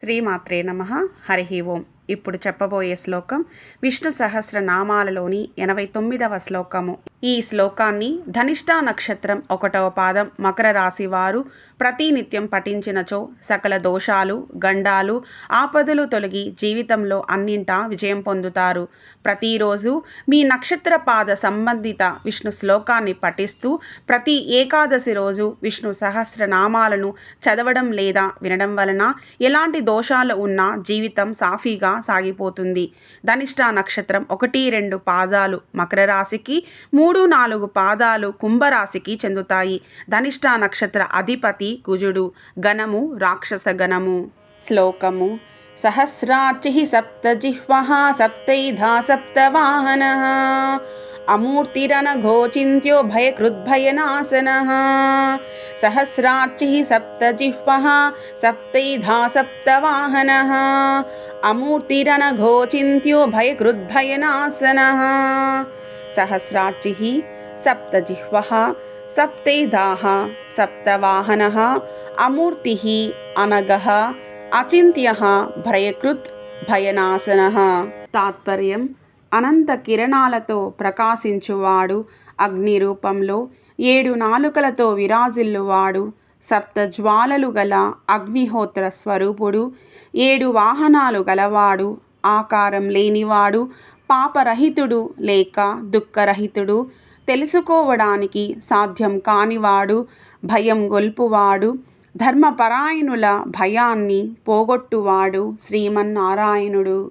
శ్రీమాత్రే నమ. హరి ఓం. ఇప్పుడు చెప్పబోయే శ్లోకం విష్ణు సహస్రనామాలలోని ఎనభై తొమ్మిదవ శ్లోకము. ఈ శ్లోకాన్ని ధనిష్ట నక్షత్రం ఒకటవ పాదం మకర రాశి వారు ప్రతినిత్యం పఠించినచో సకల దోషాలు గండాలు ఆపదలు తొలగి జీవితంలో అన్నింటా విజయం పొందుతారు. ప్రతిరోజు మీ నక్షత్ర పాద సంబంధిత విష్ణు శ్లోకాన్ని పఠిస్తూ ప్రతి ఏకాదశి రోజు విష్ణు సహస్రనామాలను చదవడం లేదా వినడం వలన ఎలాంటి దోషాలు ఉన్నా జీవితం సాఫీగా సాగిపోతుంది. ధనిష్ట నక్షత్రం ఒకటి రెండు పాదాలు మకర రాశికి మూడు నాలుగు పాదాలు కుంభరాశికి చెందుతాయి. ధనిష్ట నక్షత్ర అధిపతి కుజుడు గణము రాక్షస గణము శ్లోకము సహస్రార్చి సప్తజిహ్వः సప్తైధా సప్తవాహనः. अमूर्तिरनघोचिन्त्यो भयकृद्भयनासनः सहस्रार्चिः सप्तजिह्वः सप्तैधा सप्तवाहनः अमूर्तिरनघोचिन्त्यो भयकृद्भयनासनः सहस्रार्चिः सप्तजिह्वः सप्तैधाः सप्तवाहनः। अमूर्तिः अनघः अचिन्त्यः भयकृत् भयनासनः तात्पर्यम् అనంత కిరణాలతో ప్రకాశించువాడు. అగ్ని రూపంలో ఏడు నాలుకలతో విరాజిల్లువాడు. సప్త జ్వాలలు గల అగ్నిహోత్ర స్వరూపుడు. ఏడు వాహనాలు గలవాడు. ఆకారం లేనివాడు. పాపరహితుడు లేక దుఃఖరహితుడు. తెలుసుకోవడానికి సాధ్యం కానివాడు. భయం గొల్పువాడు. ధర్మపరాయణుల భయాన్ని పోగొట్టువాడు శ్రీమన్నారాయణుడు.